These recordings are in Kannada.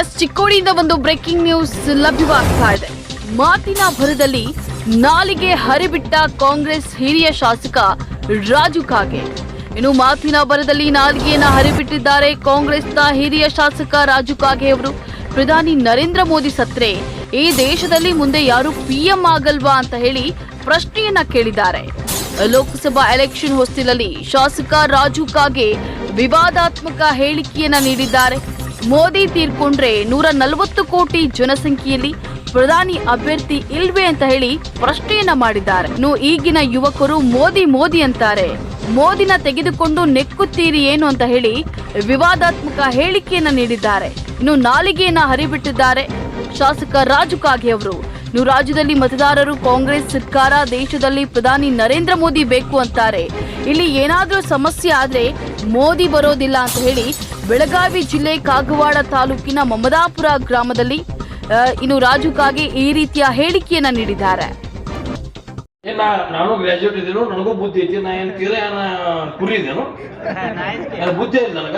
ಎಸ್, ಚಿಕ್ಕೋಡಿಯಿಂದ ಒಂದು ಬ್ರೇಕಿಂಗ್ ನ್ಯೂಸ್ ಲಭ್ಯವಾಗ್ತಾ ಇದೆ. ಮಾತಿನ ಭರದಲ್ಲಿ ನಾಲಿಗೆ ಹರಿಬಿಟ್ಟ ಕಾಂಗ್ರೆಸ್ ಹಿರಿಯ ಶಾಸಕ ರಾಜು ಕಾಗೆ. ಇನ್ನು ಮಾತಿನ ಭರದಲ್ಲಿ ನಾಲಿಗೆಯನ್ನ ಹರಿಬಿಟ್ಟಿದ್ದಾರೆ ಕಾಂಗ್ರೆಸ್ನ ಹಿರಿಯ ಶಾಸಕ ರಾಜು ಕಾಗೆ ಅವರು. ಪ್ರಧಾನಿ ನರೇಂದ್ರ ಮೋದಿ ಸತ್ರೆ, ಈ ದೇಶದಲ್ಲಿ ಮುಂದೆ ಯಾರು ಪಿಎಂ ಆಗಲ್ವಾ ಅಂತ ಹೇಳಿ ಪ್ರಶ್ನೆಯನ್ನ ಕೇಳಿದ್ದಾರೆ. ಲೋಕಸಭಾ ಎಲೆಕ್ಷನ್ ಹೊಸ್ತಿಲಲ್ಲಿ ಶಾಸಕ ರಾಜು ಕಾಗೆ ವಿವಾದಾತ್ಮಕ ಹೇಳಿಕೆಯನ್ನ ನೀಡಿದ್ದಾರೆ. ಮೋದಿ ತೀರ್ಕೊಂಡ್ರೆ ನೂರ ನಲವತ್ತು ಕೋಟಿ ಜನಸಂಖ್ಯೆಯಲ್ಲಿ ಪ್ರಧಾನಿ ಅಭ್ಯರ್ಥಿ ಇಲ್ವೇ ಅಂತ ಹೇಳಿ ಪ್ರಶ್ನೆಯನ್ನ ಮಾಡಿದ್ದಾರೆ. ಇನ್ನು ಈಗಿನ ಯುವಕರು ಮೋದಿ ಮೋದಿ ಅಂತಾರೆ. ಮೋದಿನ ತೆಗೆದುಕೊಂಡು ನೆಕ್ಕುತ್ತೀರಿ ಏನು ಅಂತ ಹೇಳಿ ವಿವಾದಾತ್ಮಕ ಹೇಳಿಕೆಯನ್ನ ನೀಡಿದ್ದಾರೆ. ಇನ್ನು ನಾಲಿಗೆಯನ್ನ ಹರಿಬಿಟ್ಟಿದ್ದಾರೆ ಶಾಸಕ ರಾಜು ಕಾಗೆ ಅವರು. ಇನ್ನು ರಾಜ್ಯದಲ್ಲಿ ಮತದಾರರು ಕಾಂಗ್ರೆಸ್ ಸರ್ಕಾರ ದೇಶದಲ್ಲಿ ಪ್ರಧಾನಿ ನರೇಂದ್ರ ಮೋದಿ ಬೇಕು ಅಂತಾರೆ. ಇಲ್ಲಿ ಏನಾದರೂ ಸಮಸ್ಯೆ ಆದ್ರೆ ಮೋದಿ ಬರೋದಿಲ್ಲ ಅಂತ ಹೇಳಿ ಬೆಳಗಾವಿ ಜಿಲ್ಲೆ ಕಾಗವಾಡ ತಾಲೂಕಿನ ಮಮದಾಪುರ ಗ್ರಾಮದಲ್ಲಿ ಇನ್ನು ರಾಜು ಕಾಗೆ ಈ ರೀತಿಯ ಹೇಳಿಕೆಯನ್ನ ನೀಡಿದ್ದಾರೆ. ನಾನು ಗ್ರಾಜುಯೇಟ್ ಇದ್ದೀನಿ ನನಗೂ ಬುದ್ಧಿ ಐತಿ ನಾ ಏನ್ ತೀರ ಕುರಿ ಇದ್ದೇನು ಬುದ್ಧಿ ಐತಿ ನನಗ.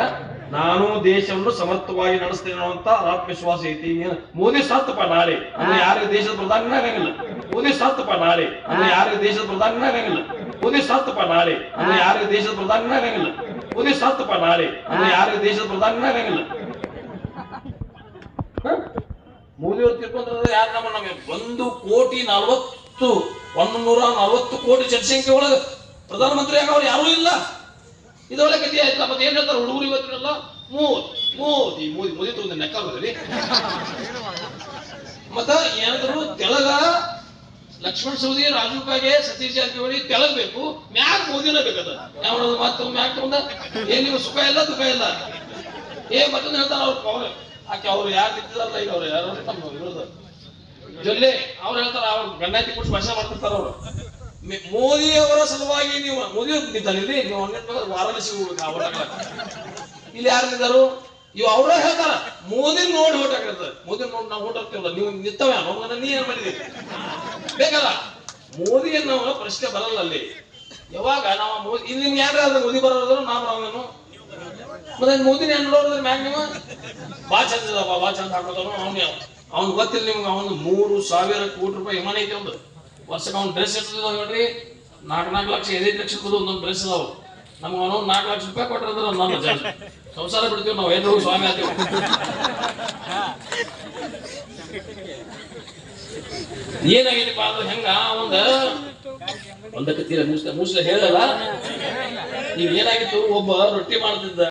ನಾನು ದೇಶವನ್ನು ಸಮರ್ಥವಾಗಿ ನಡೆಸ್ತೇನೆ ಅನ್ನುವಂತ ಆತ್ಮವಿಶ್ವಾಸ ಐತಿ. ಮೋದಿ ಸತ್ತಪ್ಪ ನಾಳೆ. ಅಂದ್ರೆ ಯಾರಿಗೆ ದೇಶದ ಪ್ರಧಾನಿ ಆಗಂಗಿಲ್ಲ. ಮೋದಿ ಸತ್ತಪ್ಪ ನಾಳೆ. ಅಂದ್ರೆ ಯಾರಿಗೆ ದೇಶದ ಪ್ರಧಾನಿ ಆಗಂಗಿಲ್ಲ. ಮೋದಿ ಸತ್ತಪ್ಪ ನಾಳೆ. ಅಂದ್ರೆ ಯಾರಿಗೆ ದೇಶದ ಪ್ರಧಾನಿ ಆಗಂಗಿಲ್ಲ. ಮೋದಿ ಸತ್ತಪ್ಪ ನಾಳೆ. ಅಂದ್ರೆ ಯಾರಿಗೆ ದೇಶದ ಪ್ರಧಾನಿ ಆಗಂಗಿಲ್ಲ. ಮೋದಿ ಅವ್ರು ತಿಳ್ಕೊಂಡ್ರೆ ಯಾರು ನಮ್ಮ ನಮಗೆ ಒಂದು ಕೋಟಿ ನಲವತ್ತು ಒಂದು ನೂರ ನಲವತ್ತು ಕೋಟಿ ಜನಸಂಖ್ಯೆ ಒಳಗೆ ಪ್ರಧಾನಮಂತ್ರಿ ಆಗವ್ರು ಯಾರೂ ಇಲ್ಲ. ಇದೊಳ್ಳೆ ಕಥೆ ಆಯ್ತಲ್ಲ ಮತ್ತೆ ಏನ್ ಹೇಳ್ತಾರೆ? ಹುಡುಗರು ಇವತ್ತಿನೆಲ್ಲ ಮೋದಿ ಮೋದಿ. ಮೋದಿ ಮೋದಿ ತಗೊಂಡು ಬರಲಿ ಮತ್ತ ಏನಾದ್ರು ತೆಳಗ ಲಕ್ಷ್ಮಣ್ ಸೌದಿ, ರಾಜು ಕಾಗೆ, ಸತೀಶ್ ಜಾರಕಿಹೊಳಿ ತೆಲಗ ಬೇಕು ಮ್ಯಾಕ್ ಮೋದಿನ ಬೇಕದ. ಯಾವ ಮಾತು ಮ್ಯಾಕ್ ತಗೊಂಡ. ಏನ್ ನೀವು ಸುಖ ಇಲ್ಲ, ದುಃಖ ಇಲ್ಲ? ಏ, ಮತ್ತೊಂದು ಹೇಳ್ತಾರ ಅವ್ರು ಆಕೆ ಅವ್ರು ಯಾರು ನಿಂತಿದಾರಲ್ಲ ಈಗ ಅವ್ರು ಯಾರು ತಮ್ಮ ಇರೋದು ಜೊಲ್ಲೆ, ಅವ್ರು ಹೇಳ್ತಾರ, ಅವ್ರು ಗಂಡಾತಿ ಕೊಟ್ಟು ಭಾಷೆ ಮಾಡ್ತಿರ್ತಾರ ಅವ್ರು. ಮೋದಿ ಸಲುವಾಗಿ ನೀವು ಮೋದಿ ನಿಂತಾನೆ ಇಲ್ಲಿ ನೀವು ಹಂಗೆ ವಾರಾಣಸಿ ಹೋಗ್ಬೇಕು ಇಲ್ಲಿ ಯಾರು ಇದ್ದಾರು? ಇವ್ ಅವ್ರ ಹೇಳ್ತಾರ. ಮೋದಿ ನೋಡಿ ಓಟ್ ಹಾಕಿರ್ತಾರೆ ಮೋದಿ ನೋಡಿ ನಾವು ಓಟ್ ಹಾಕ್ತೀವಲ್ಲ ನೀವು ನಿಂತವ ಅವ್ರನ್ನ ನೀ ಏನ್ ಮಾಡಿದ್ರಿ ಬೇಕಲ್ಲ? ಮೋದಿಯನ್ನು ನಾವು ಪ್ರಶ್ನೆ ಬರಲ್ಲ ಅಲ್ಲಿ. ಯಾವಾಗ ನಾವು ಮೋದಿ ಇಲ್ಲಿ ನಿಮ್ಗೆ ಯಾರು ಮೋದಿ ಬರೋದ್ರು ನಾವು ಬರೋನು ಮತ್ತೆ ಮೋದಿನ ಏನ್ ನೋಡಿದ್ರೆ ಮ್ಯಾಗ ನೀವು? ಬಾ ಚಂದ ಬಾ ಚಂದ ಹಾಕೋದನು ಅವ್ನು ಅವ್ನ್ ಗೊತ್ತಿಲ್ಲ ನಿಮ್ಗೆ, ಅವನು ಮೂರು ಸಾವಿರ ಕೋಟಿ ರೂಪಾಯಿ ವಿಮಾನ ಐತಿ ಒಂದು. ವರ್ಷಕ್ಕೆ ಅವ್ನು ಡ್ರೆಸ್ ಇರ್ತದ ಹೇಳ್ರಿ ನಾಲ್ಕು ನಾಲ್ಕು ಲಕ್ಷ, ಐದೈದು ಲಕ್ಷ ರೂಪಾಯಿ ಒಂದೊಂದು ಡ್ರೆಸ್ ಇದಾವ ನಮ್ಗೆ ಅವನು ನಾಲ್ಕು ಲಕ್ಷ ರೂಪಾಯಿ ಕೊಟ್ಟಿರೋದ್ರ ನಮ್ಮ ಜನ ಸಂಸಾರ ಬಿಡ್ತೀವಿ ನಾವು, ಏನು ಸ್ವಾಮಿ ಆಗ್ತೀವಿ. ಏನಾಗಿಲ್ಲಪ್ಪ ಅಂದ್ರೆ ಹೆಂಗ? ಒಂದು ಒಂದಕ್ಕೆ ತೀರ ಮುಸ್ಲ ಮುಸ್ಲ ಹೇಳಲ್ಲ. ನೀವು ಏನಾಗಿತ್ತು? ಒಬ್ಬ ರೊಟ್ಟಿ ಮಾಡ್ತಿದ್ದ.